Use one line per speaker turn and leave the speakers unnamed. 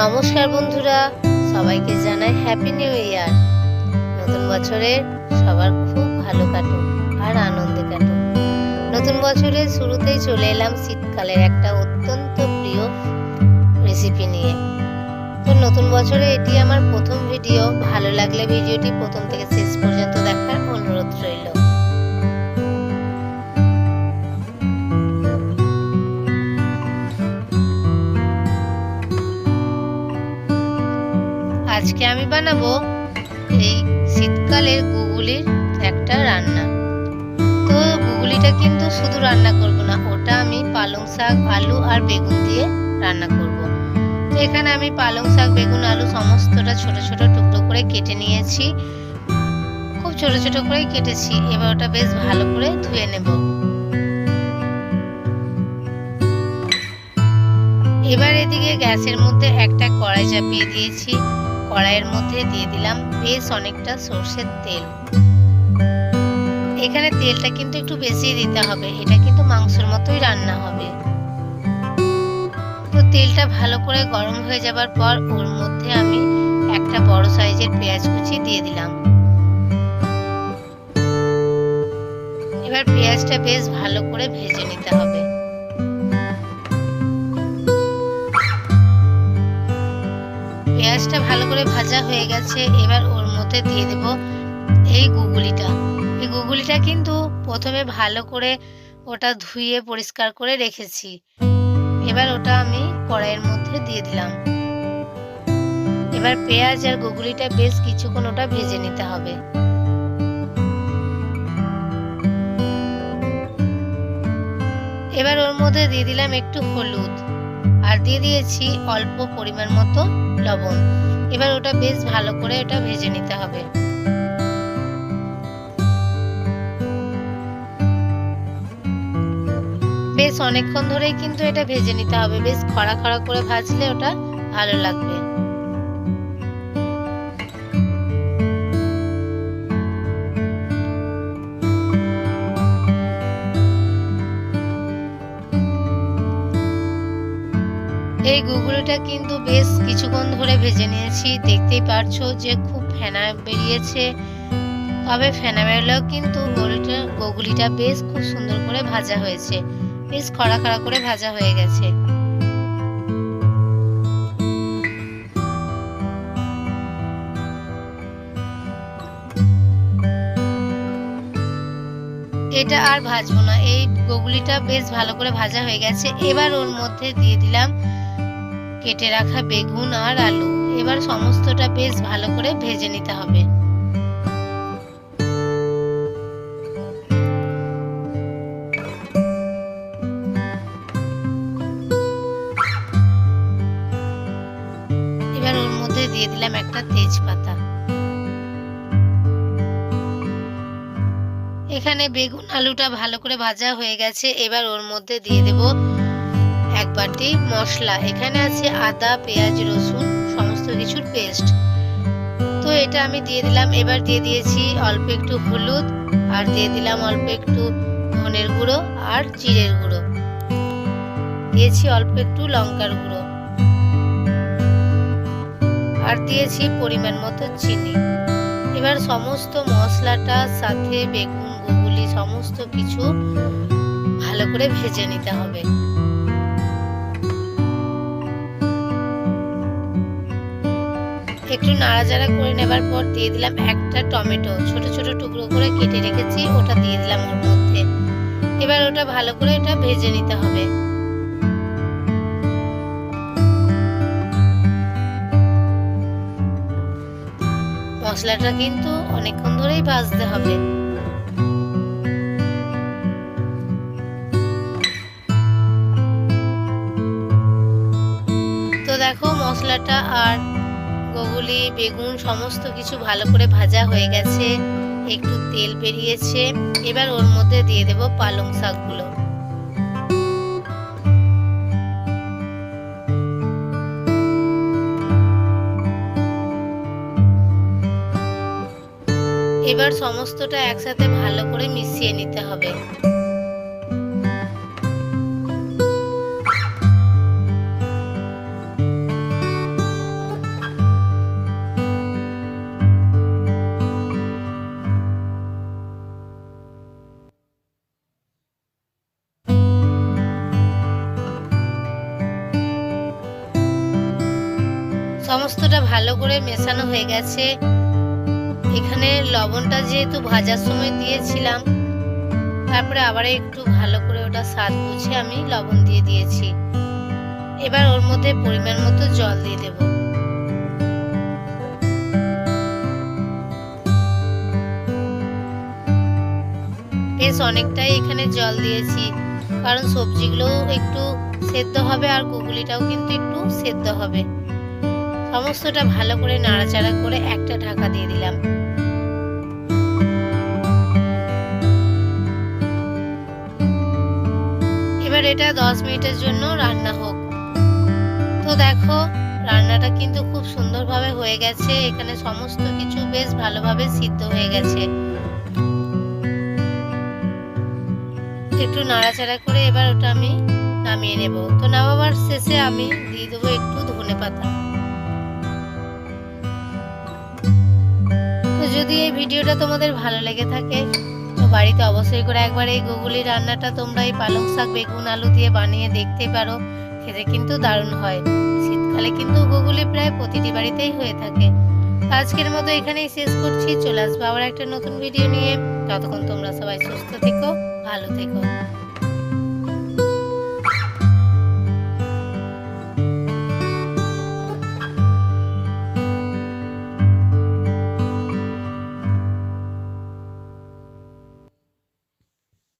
নমস্কার বন্ধুরা, সবাইকে জানাই হ্যাপি নিউ ইয়ার নতুন বছরের সবার খুব ভালো কাটুক আর আনন্দে কাটুক। নতুন বছরের শুরুতেই চলে এলাম শীতকালের একটা অত্যন্ত প্রিয় রেসিপি নিয়ে। তো নতুন বছরে এটি আমার প্রথম ভিডিও ভালো লাগলে ভিডিওটি প্রথম থেকে শেষ পর্যন্ত দেখার অনুরোধ রইল। আজকে আমি বানাবো এই শীতকালের গুগুলির একটা রান্না। তো গুগুলিটা কিন্তু শুধু রান্না করব না, ওটা আমি পালং শাক, আলু আর বেগুন দিয়ে রান্না করব। তো এখানে আমি পালং শাক, বেগুন, আলু সমস্তটা ছোট ছোট টুকরো করে কেটে নিয়েছি। খুব ছোট ছোট করেই কেটেছি, এবার ওটা বেশ ভালো করে ধুয়ে নেব। এবার এদিকে গ্যাসের মধ্যে একটা কড়াই চাপিয়ে দিয়েছি। কড়াইয়ের মধ্যে দিয়ে দিলাম বেশ অনেকটা সর্ষের তেল। এখানে তেলটা কিন্তু একটু বেশি দিতে হবে, এটা কিন্তু মাংসের মতোই রান্না হবে। তো তেলটা ভালো করে গরম হয়ে যাবার পর ওর মধ্যে আমি একটা বড় সাইজের পেঁয়াজ কুচি দিয়ে দিলাম। এবার পেঁয়াজটা বেশ ভালো করে ভেজে নিতে হবে। পেঁয়াজটা ভালো করে ভাজা হয়ে গেছে, এবার ওর মধ্যে দিয়ে দেব এই গুগুলিটা। এই গুগুলিটা কিন্তু প্রথমে ভালো করে ওটা ধুয়ে পরিষ্কার করে রেখেছি। এবার ওটা আমি কড়াইয়ের মধ্যে দিয়ে দিলাম। এবার পেঁয়াজ আর গুগুলিটা বেশ কিছুক্ষণ ওটা ভেজে নিতে হবে। এবার ওর মধ্যে দিয়ে দিলাম একটু হলুদ। আর দিয়ে দিয়েছি অল্প পরিমাণ মতো লবণ। এবার ওটা বেশ ভালো করে এটা ভেজে নিতে হবে। বেশ অনেকক্ষণ ধরেই কিন্তু এটা ভেজে নিতে হবে। বেশ খড়া খড়া করে ভাজলে ওটা ভালো লাগবে। গুগলিটা কিন্তু বেশ কিছুক্ষণ ধরে ভেজে নিয়েছি। দেখতেই পারছ যে খুব ফেনা বেরিয়েছে। তবে ফেনা বেরোলেও কিন্তু গোলটা, গুগলিটা বেশ খুব সুন্দর করে ভাজা হয়েছে। বেশ খড়া খড়া করে ভাজা হয়ে গেছে। এটা আর ভাজবো না। এই গুগলিটা বেশ ভালো করে ভাজা হয়ে গেছে। এবার ওর মধ্যে দিয়ে দিলাম কেটে রাখা বেগুন আর আলু। এবার সমস্তটা বেশ ভালো করে ভেজে নিতে হবে। এবার ওর মধ্যে দিয়ে দিলাম একটা তেজপাতা। এখানে বেগুন, আলুটা ভালো করে ভাজা হয়ে গেছে। এবার ওর মধ্যে দিয়ে দেব বাটি, মশলা, এখানে আছে আদা, পেঁয়াজ, রসুন, সমস্ত কিছুর পেস্ট তো এটা আমি দিয়ে দিলাম। এবার দিয়ে দিয়েছি অল্প একটু হলুদ, আর দিয়ে দিলাম অল্প একটু ধনের গুঁড়ো আর জিরের গুঁড়ো। দিয়েছি অল্প একটু লঙ্কার গুঁড়ো। আর দিয়েছি পরিমাণ মতো চিনি। এবার সমস্ত মশলাটার সাথে বেগুন গুগুলি সমস্ত কিছু ভালো করে ভেজে নিতে হবে। একটু নাড়াচাড়া করে নেবার পর দিয়ে দিলাম একটা টমেটো। ছোট ছোট টুকরো করে কেটে রেখেছি, ওটা দিয়ে দিলাম ওর মধ্যে। এবার ওটা ভালো করে এটা ভেজে নিতে হবে। মশলাটা কিন্তু অনেকক্ষণ ধরেই ভাজতে হবে। তো দেখো মশলাটা আর গুগলি বেগুন, সমস্ত কিছু ভালো করে ভাজা হয়ে গেছে। একটু তেল বেরিয়েছে। এবার ওর মধ্যে দিয়ে দেব পালং শাকগুলো। এবার সমস্তটা একসাথে ভালো করে মিশিয়ে নিতে হবে। সমস্তটা ভালো করে মেশানো হয়ে গেছে। এখানে লবণটা যেহেতু ভাজার সময় দিয়েছিলাম, তারপরে আবার একটু ভালো করে ওটা স্বাদ বুঝে আমি লবণ দিয়ে দিয়েছি। এবার ওর মধ্যে পরিমাণ মতো জল দিয়ে দেব। বেশ অনেকটাই এখানে জল দিয়েছি, কারণ সবজিগুলো একটু সেদ্ধ হবে আর গুগলিটাও কিন্তু একটু সেদ্ধ হবে। সমস্তটা ভালো করে নাড়াচাড়া করে একটা ঢাকা দিয়ে দিলাম। এবার এটা দশ মিনিটের জন্য রান্না হোক। তো দেখো, রান্নাটা কিন্তু খুব সুন্দরভাবে হয়ে গেছে। এখানে সমস্ত কিছু বেশ ভালোভাবে সিদ্ধ হয়ে গেছে। একটু নাড়াচাড়া করে এবার ওটা আমি নামিয়ে নেব। তো নামাবার শেষে আমি দিয়ে দেবো একটু ভিডিওটা তোমাদের ভালো লেগে থাকে, তো বাড়িতে অবশ্যই করে একবার এই গুগলি রান্নাটা তোমরা এই পালং শাক, বেগুন, আলু দিয়ে বানিয়ে দেখতে পারো। খেতে কিন্তু দারুণ হয়। শীতকালে কিন্তু গুগলি প্রায় প্রতিটি বাড়িতেই হয়ে থাকে। আজকের মতো এখানেই শেষ করছি। চলে আসব আবার একটা নতুন ভিডিও নিয়ে। ততক্ষণ তোমরা সবাই সুস্থ থেকো, ভালো থেকো।